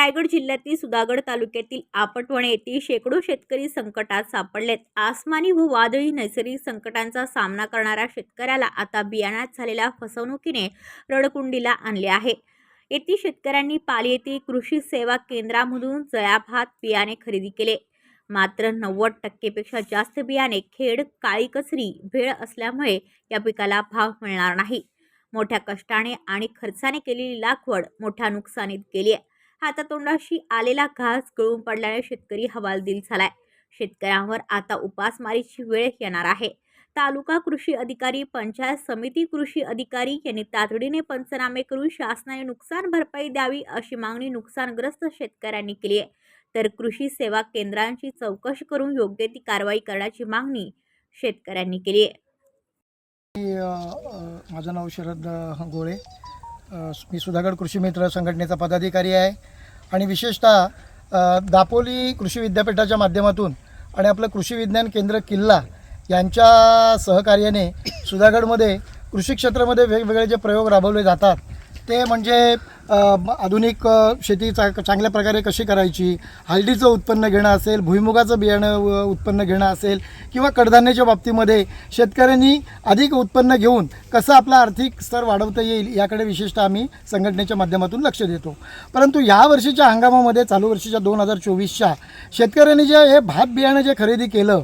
रायगड जिल्ह्यातील सुधागड तालुक्यातील आपटवणे येथील शेकडो शेतकरी संकटात सापडलेत. आसमानी व वादळी नैसर्गिक संकटांचा सामना करणाऱ्या शेतकऱ्याला आता बियाण्यात झालेल्या फसवणुकीने रडकुंडीला आणले आहे. येथील शेतकऱ्यांनी पाली येथील कृषी सेवा केंद्रामधून जयाभात बियाणे खरेदी केले. मात्र नव्वद टक्केपेक्षा जास्त बियाणे खेड काळी कचरी भेळ असल्यामुळे या पिकाला भाव मिळणार नाही. मोठ्या कष्टाने आणि खर्चाने केलेली लागवड मोठ्या नुकसानीत गेली आहे. हातातोंडाशी आलेला घास गळून पडल्याने शेतकरी हवालदिल झालाय. शेतकऱ्यांवर आता उपासमारीची वेळ येणार आहे. तालुका कृषी अधिकारी पंचायत समिती कृषी अधिकारी यांनी तातडीने पंचनामे करून शासनाने नुकसान भरपाई द्यावी अशी मागणी नुकसानग्रस्त शेतकऱ्यांनी केली आहे. तर कृषी सेवा केंद्रांची चौकशी करून योग्य ती कारवाई करण्याची मागणी शेतकऱ्यांनी केली आहे. माझं नाव शरद गोळे मी सुधागड कृषी मित्र संघटनेचा पदाधिकारी आहे. आणि विशेषतः दापोली कृषी विद्यापीठाच्या माध्यमातून आणि आपलं कृषी विज्ञान केंद्र किल्ला यांच्या सहकार्याने सुधागडमध्ये कृषी क्षेत्रामध्ये वेगवेगळे जे प्रयोग राबवले जातात ते म्हणजे आधुनिक शेती चा चांगल्या प्रकारे कशी करायची? हळदीचं उत्पन्न घेणं असेल भुईमुगाचं बियाणं उत्पन्न घेणं असेल किंवा कडधान्याच्या बाबतीमध्ये शेतकऱ्यांनी अधिक उत्पन्न घेऊन कसं आपला आर्थिक स्तर वाढवता येईल याकडे विशेषतः आम्ही संघटनेच्या माध्यमातून लक्ष देतो. परंतु या वर्षीच्या हंगामामध्ये चालू वर्षीच्या दोन हजार चोवीसच्या शेतकऱ्यांनी जे हे भात बियाणं जे खरेदी केलं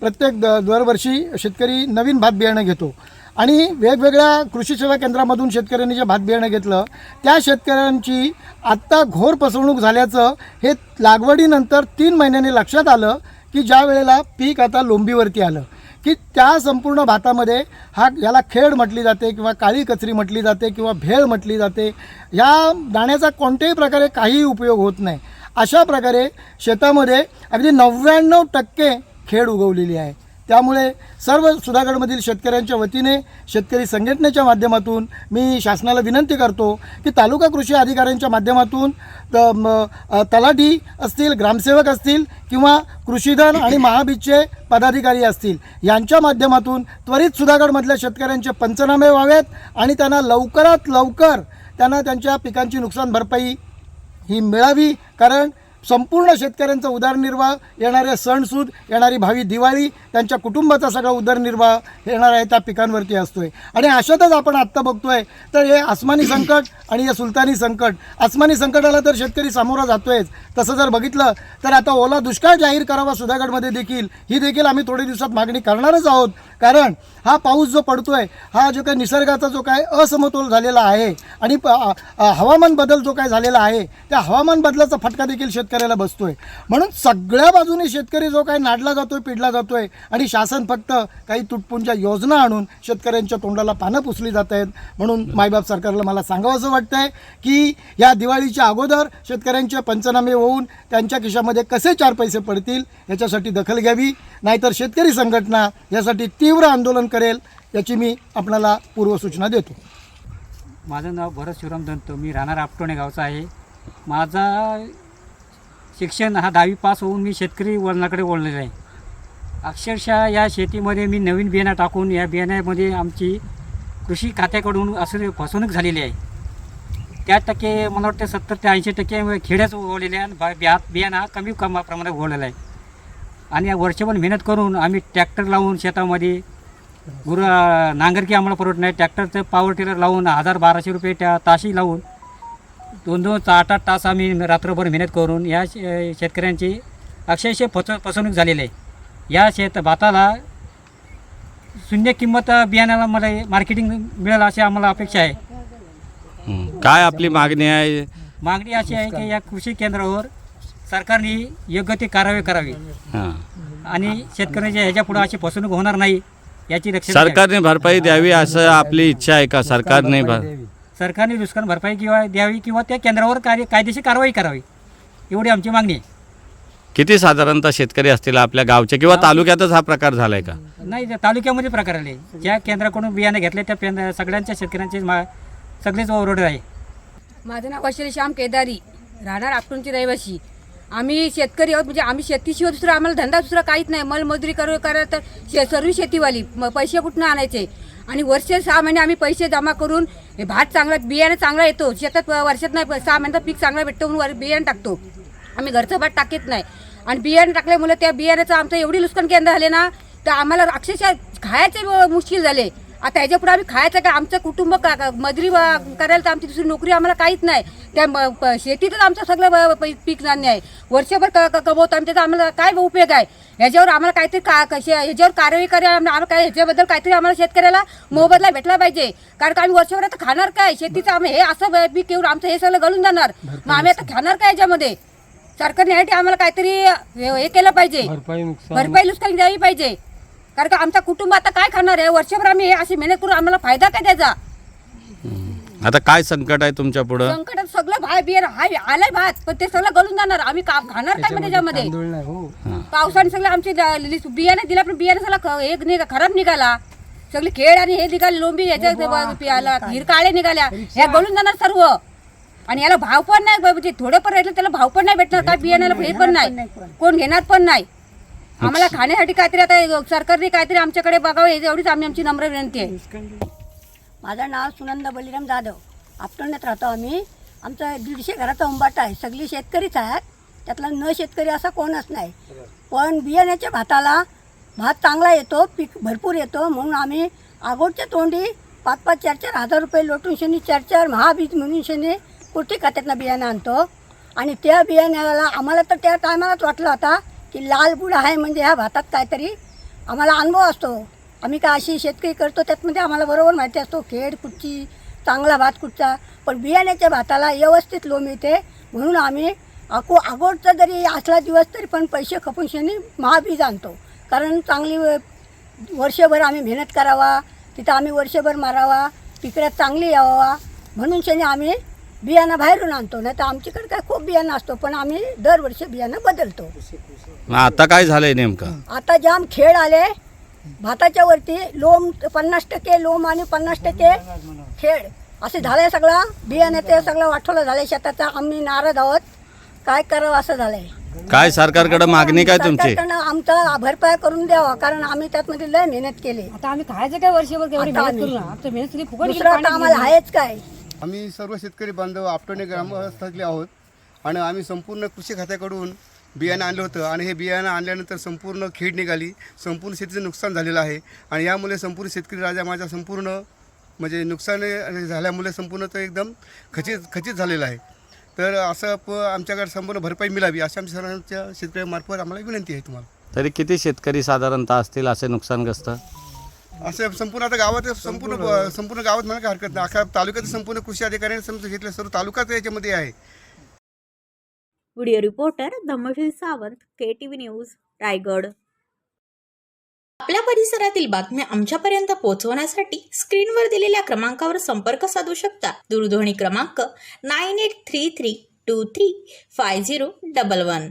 प्रत्येक द दरवर्षी शेतकरी नवीन भात बियाणं घेतो. आणि वेगवेगळ्या कृषी सेवा केंद्रामधून शेतकऱ्यांनी जे भात बियाणं घेतलं त्या शेतकऱ्यांची आत्ता घोर फसवणूक झाल्याचं हे लागवडीनंतर तीन महिन्यांनी लक्षात आलं की ज्या वेळेला पीक आता लोंबीवरती आलं. की त्या संपूर्ण भातामध्ये हा याला खेड म्हटली जाते किंवा काळी कचरी म्हटली जाते किंवा भेळ म्हटली जाते या दाण्याचा कोणत्याही प्रकारे काहीही उपयोग होत नाही. अशा प्रकारे शेतामध्ये अगदी नव्याण्णव टक्के खेड उगवलेली आहे. त्यामुळे सर्व सुधागडमधील शेतकऱ्यांच्या वतीने शेतकरी संघटनेच्या माध्यमातून मी शासनाला विनंती करतो की तालुका कृषी अधिकाऱ्यांच्या माध्यमातून त- तलाठी असतील ग्रामसेवक असतील किंवा कृषीधन आणि महाबीजचे पदाधिकारी असतील यांच्या माध्यमातून त्वरित सुधागडमधल्या शेतकऱ्यांचे पंचनामे व्हावेत आणि त्यांना लवकरात लवकर त्यांना त्यांच्या पिकांची नुकसान भरपाई ही मिळावी. कारण संपूर्ण शेतकऱ्यांचा उदरनिर्वाह येणारे सणसूद येणारी भावी दिवाळी त्यांच्या कुटुंबाचा सगळा उदरनिर्वाह येणार आहे त्या पिकांवरती असतो आहे आणि अशातच आपण आत्ता बघतो आहे तर हे आसमानी संकट आणि हे सुलतानी संकट. आसमानी संकटाला तर शेतकरी सामोरा जातोयच. तसं जर बघितलं तर आता ओला दुष्काळ जाहीर करावा सुधागडमध्ये देखील. ही देखील आम्ही थोडे दिवसात मागणी करणारच आहोत. कारण हा पाऊस जो पडतोय हा जो काही निसर्गाचा जो काय असमतोल झालेला आहे आणि प- हवामान बदल जो काय झालेला आहे त्या हवामान बदलाचा फटका देखील शेतकऱ्याला बसतोय. म्हणून सगळ्या बाजूने शेतकरी जो काय नाडला जातोय पिडला जातोय आणि शासन फक्त काही तुटपुंच्या योजना आणून शेतकऱ्यांच्या तोंडाला पानं पुसली जात आहेत. म्हणून मायबाप सरकारला मला सांगावंसं वाटतंय की या दिवाळीच्या अगोदर शेतकऱ्यांचे पंचनामे होऊन त्यांच्या खिशामध्ये कसे चार पैसे पडतील याच्यासाठी दखल घ्यावी. नाहीतर शेतकरी संघटना यासाठी ती तीव्र आंदोलन करेल याची मी आपणाला पूर्वसूचना देतो. माझं नाव भरत शिवराम दंत. मी राहणार आपटोणे गावचा आहे. माझा शिक्षण हा दहावी पास होऊन मी शेतकरी वळणाकडे वळलेलो आहे. अक्षरशः या शेतीमध्ये मी नवीन बियाणं टाकून या बियाण्यामध्ये आमची कृषी खात्याकडून असं फसवणूक झालेली आहे. त्या टक्के मला वाटतं सत्तर ते ऐंशी टक्के खेड्याच उगवलेल्या आणि बा- बिया बियाणं हा कमी कमा प्रमाणात उगवलेला आहे. आणि वर्षभर मेहनत करून आम्ही ट्रॅक्टर लावून शेतामध्ये. गुरु नांगरकी आम्हाला परवडत नाही. ट्रॅक्टरचं पॉवर टिलर लावून हजार बाराशे रुपये त्या ताशी लावून दोन दोन आठ आठ तास आम्ही रात्रभर मेहनत करून या शे- शेतकऱ्यांची अक्षरशः फस फसवणूक झालेली आहे. या शेत भाताला शून्य किंमत बियाण्याला मला मार्केटिंग मिळेल अशी आम्हाला अपेक्षा आहे. काय आपली मागणी आहे? मागणी अशी आहे की या कृषी केंद्रावर सरकारने योग्य ती कारवाई करावी. हां. आणि शेतकऱ्यांच्या ह्याच्या पुढे अशी फसवणूक होणार नाही याची घ्यावी. सरकारने भरपाई द्यावी असं आपली इच्छा आहे का? सरकारने भर सरकारने नुकसान भरपाई किंवा द्यावी किंवा त्या केंद्रावर कार्य कायदेशीर कारवाई करावी. एवढी आमची मागणी आहे. किती साधारणतः शेतकरी असतील आपल्या गावचे किंवा तालुक्यातच हा प्रकार झालाय का? नाही त्या तालुक्यामध्ये प्रकार आले ज्या केंद्राकडून बियाणे घेतले त्या सगळ्यांच्या शेतकऱ्यांचे मा सगळेच ओरड आहे. माझं नाव कौशल्य श्याम केदारी राहणार आपटूनची रहिवासी. आम्ही शेतकरी आहोत म्हणजे आम्ही शेतीशिवाय दुसरं आम्हाला धंदा दुसरा काहीच नाही. मलमजुरी करू करा तर शे सर्व शेतीवाली म पैसे कुठनं आणायचे? आणि वर्ष सहा महिने आम्ही पैसे जमा करून हे भात चांगला बियाणं चांगला येतो. शेतात वर्षात नाही सहा महिन्यात पीक चांगला भेटतो म्हणून वर- बियाणं टाकतो. आम्ही घरचं भात टाकत नाही. आणि बियाणं टाकल्यामुळे त्या बियाण्याचं आमचं एवढी नुकसान केंद्र झाले ना तर आम्हाला अक्षरशः खायचे मुश्किल झाले. आता ह्याच्या पुढे आम्ही खायचं का? आमचं कुटुंब का मजुरी करायला तर आमची दुसरी नोकरी आम्हाला काहीच नाही. त्या शेतीतच आमचं सगळं पीक धान्य आहे. वर्षभर क- कमवतो आम्ही त्याचा आम्हाला काय उपयोग आहे? ह्याच्यावर आम्हाला काहीतरी का कशी ह्याच्यावर कारवाई करा आम्हाला काय ह्याच्याबद्दल काहीतरी आम्हाला शेतकऱ्याला मोबदला भेटला पाहिजे. कारण का आम्ही वर्षभर आता खाणार काय? शेतीचं आम्ही हे असं पीक येऊन आमचं हे सगळं गळून जाणार. मग आम्ही आता खाणार काय याच्यामध्ये? सरकारने यासाठी आम्हाला काहीतरी हे हे केलं पाहिजे. भरपाई नुकसान द्यावी पाहिजे. कारण का आमचा कुटुंब आता काय खाणार आहे? वर्षभर आम्ही हे अशी मेहनत करून आम्हाला फायदा काय त्याचा आता काय संकट आहे तुमच्या पुढं? संकटात सगळं भाय बियर हाय आलाय भात पण ते सगळं गळून जाणार. आम्ही का खाणार काय मग त्याच्यामध्ये? पावसाने सगळं आमचे जा- लिस- बियाणे दिला पण बियाणे सगळं ख- हे निघा खराब निघाला. सगळी खेळ आणि हे निघाले लोंबी ह्याच्या पियाला हिर काळे निघाल्या. ह्या गळून जाणार सर्व. आणि याला भाव पण नाही म्हणजे थोडे पण राहिलं त्याला भाव पण नाही भेटणार. काय बियाण्याला हे पण नाही. कोण घेणार पण नाही. आम्हाला खाण्यासाठी काहीतरी आता सरकारने काहीतरी आमच्याकडे बघावं हे एवढीच आम्ही आमची नम्र विनंती आहे. माझं नाव सुनंदा बलिराम जाधव. आपटण्यात राहतो आम्ही. आमचं दीडशे घराचा उंबाटा आहे. सगळी शेतकरीच आहेत. त्यातला न शेतकरी असा कोणच नाही. पण बियाण्याच्या भाताला भात चांगला येतो पीक भरपूर येतो. म्हणून आम्ही आगोडच्या तोंडी पाच पाच चार चार हजार रुपये लोटून शनी चार चार महाबीज म्हणून शनी कुर्ती खात्यातनं बियाणं आणतो. आणि त्या बियाण्याला आम्हाला तर त्या टायमालाच वाटलं होता की लाल गुड आहे म्हणजे ह्या भातात काहीतरी आम्हाला अनुभव असतो. आम्ही काय अशी शेतकरी करतो त्यातमध्ये आम्हाला बरोबर माहिती असतो खेड कुठची चांगला भात कुठचा पण बियाण्याच्या भाताला व्यवस्थित लोम येते. म्हणून आम्ही अको अगोदचा जरी असला दिवस तरी पण पैसे खपून शनी महाबीज आणतो. कारण चांगली व- वर्षभर आम्ही मेहनत करावा तिथं आम्ही वर्षभर मारावा पिकऱ्यात चांगली यावा. म्हणून शनी आम्ही बियाणं बाहेरून आणतो नाही तर आमच्याकडे काय खूप बियाणं असतो पण आम्ही दरवर्षी बियाणं बदलतो. मग आता काय झालंय नेमकं? आता जाम खेळ आले भाताच्या वरती लोम पन्नास टक्के लोम आणि पन्नास टक्के खेळ. असे झालंय सगळं बियाणे ते सगळं वाठवलं झालंय शेताचा आम्ही नाराज आहोत. काय करावं असं झालंय. काय सरकारकडे मागणी काय तुमची? सरकारकडनं आमचा भरपाई करून द्यावा कारण आम्ही त्यातमध्ये लय मेहनत केली. आता आम्ही खायचं काय वर्षभर एवढी आता मेहनत आम्ही- करून आमचं मेहनत सगळी फुकट गेली, दुसरं आता पाण्यात आम्हाला गेली. आहेच काय. आम्ही सर्व शेतकरी बांधव आपटणे ग्रामस्थातले आहोत आणि आम्ही संपूर्ण कृषी खात्याकडून बियाणं आणलं होतं आणि हे बियाणं आणल्यानंतर संपूर्ण खेड निघाली. संपूर्ण शेतीचं नुकसान झालेलं आहे. आणि यामुळे संपूर्ण शेतकरी राजा माझा संपूर्ण म्हणजे नुकसान झाल्यामुळे संपूर्ण तर एकदम खचित खचित झालेलं आहे. तर असं प आमच्याकडे संपूर्ण भरपाई मिळावी अशा आमच्या सर्वांच्या शेतकऱ्यांमार्फत आम्हाला विनंती आहे तुम्हाला. तरी किती शेतकरी साधारणतः असतील असे नुकसानग्रस्त? असं संपूर्ण आता गावात संपूर्ण संपूर्ण. गावात म्हणा काय हरकत नाही. अख्या तालुक्यात संपूर्ण कृषी अधिकाऱ्यांनी समजून घेतलं सर्व तालुकाच याच्यामध्ये आहे. Video reporter Dhammasheel Sawant K T V news Raigad. आपल्या परिसरातील बातम्या आमच्यापर्यंत पोहोचवण्यासाठी स्क्रीनवर दिलेल्या क्रमांकावर संपर्क साधू शकता. दूरध्वनी क्रमांक nine eight three three two three five zero double one